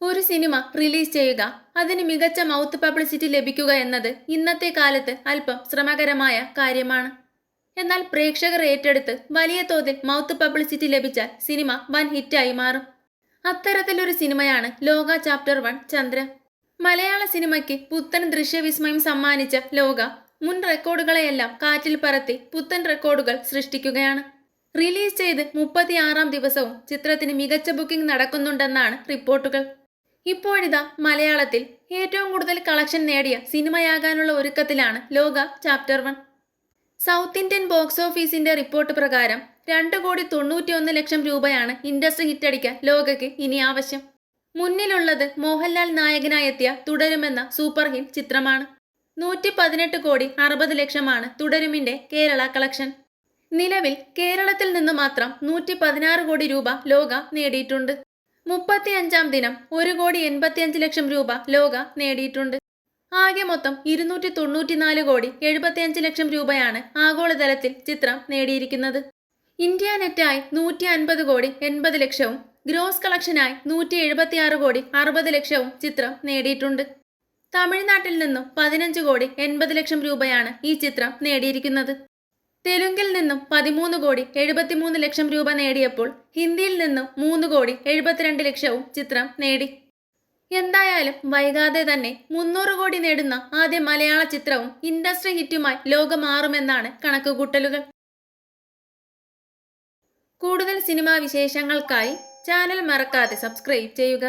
ഒരു cinema release ചെയ്യുക. അതിന് മികച്ച മൗത്ത് പബ്ലിസിറ്റി ലഭിക്കുക എന്നത് ഇന്നത്തെ കാലത്ത് അല്പം ശ്രമകരമായ കാര്യമാണ്. എന്നാൽ പ്രേക്ഷകർ ഏറ്റെടുത്ത് വലിയ തോതിൽ മൗത്ത് പബ്ലിസിറ്റി ലഭിച്ചാൽ സിനിമ വൻ ഹിറ്റായി മാറും. അത്തരത്തിലൊരു സിനിമയാണ് ലോക ചാപ്റ്റർ വൺ ചന്ദ്ര മലയാള സിനിമയ്ക്ക് പുത്തൻ ദൃശ്യവിസ്മയം സമ്മാനിച്ച ലോക മുൻ റെക്കോർഡുകളെയെല്ലാം കാറ്റിൽ പറത്തി പുത്തൻ റെക്കോർഡുകൾ സൃഷ്ടിക്കുകയാണ്. റിലീസ് ചെയ്ത് മുപ്പത്തിയാറാം ദിവസവും ചിത്രത്തിന് മികച്ച ബുക്കിംഗ് നടക്കുന്നുണ്ടെന്നാണ് റിപ്പോർട്ടുകൾ. ഇപ്പോഴിതാ മലയാളത്തിൽ ഏറ്റവും കൂടുതൽ കളക്ഷൻ നേടിയ സിനിമയാകാനുള്ള ഒരുക്കത്തിലാണ് Lokah chapter one. South Indian box ഓഫീസിന്റെ റിപ്പോർട്ട് പ്രകാരം രണ്ട് കോടി തൊണ്ണൂറ്റിയൊന്ന് ലക്ഷം രൂപയാണ് ഇൻഡസ്ട്രി ഹിറ്റടിക്കാൻ ലോകയ്ക്ക് ഇനി ആവശ്യം. മുന്നിലുള്ളത് മോഹൻലാൽ നായകനായെത്തിയ തുടരുമെന്ന സൂപ്പർ ഹിറ്റ് ചിത്രമാണ്. നൂറ്റി പതിനെട്ട് കോടി അറുപത് ലക്ഷമാണ് തുടരുമിന്റെ കേരള കളക്ഷൻ. നിലവിൽ കേരളത്തിൽ നിന്ന് മാത്രം നൂറ്റി പതിനാറ് കോടി രൂപ ലോക നേടിയിട്ടുണ്ട്. മുപ്പത്തിയഞ്ചാം ദിനം ഒരു കോടി എൺപത്തിയഞ്ച് ലക്ഷം രൂപ ലോക നേടിയിട്ടുണ്ട്. ആകെ മൊത്തം ഇരുന്നൂറ്റി തൊണ്ണൂറ്റിനാല് കോടി എഴുപത്തിയഞ്ച് ലക്ഷം രൂപയാണ് ആഗോളതലത്തിൽ ചിത്രം നേടിയിരിക്കുന്നത്. ഇന്ത്യ നെറ്റായി നൂറ്റി അൻപത് കോടി എൺപത് ലക്ഷവും ഗ്രോസ് കളക്ഷനായി നൂറ്റി എഴുപത്തിയാറ് കോടി അറുപത് ലക്ഷവും ചിത്രം നേടിയിട്ടുണ്ട്. തമിഴ്നാട്ടിൽ നിന്നും പതിനഞ്ച് കോടി എൺപത് ലക്ഷം രൂപയാണ് ഈ ചിത്രം നേടിയിരിക്കുന്നത്. തെലുങ്കിൽ നിന്നും പതിമൂന്ന് കോടി എഴുപത്തിമൂന്ന് ലക്ഷം രൂപ നേടിയപ്പോൾ ഹിന്ദിയിൽ നിന്നും മൂന്ന് കോടി എഴുപത്തിരണ്ട് ലക്ഷവും ചിത്രം നേടി. എന്തായാലും വൈകാതെ തന്നെ മുന്നൂറ് കോടി നേടുന്ന ആദ്യ മലയാള ചിത്രവും ഇൻഡസ്ട്രി ഹിറ്റുമായി ലോകം മാറുമെന്നാണ് കണക്കുകൂട്ടലുകൾ. കൂടുതൽ സിനിമാ വിശേഷങ്ങൾക്കായി ചാനൽ മറക്കാതെ സബ്സ്ക്രൈബ് ചെയ്യുക.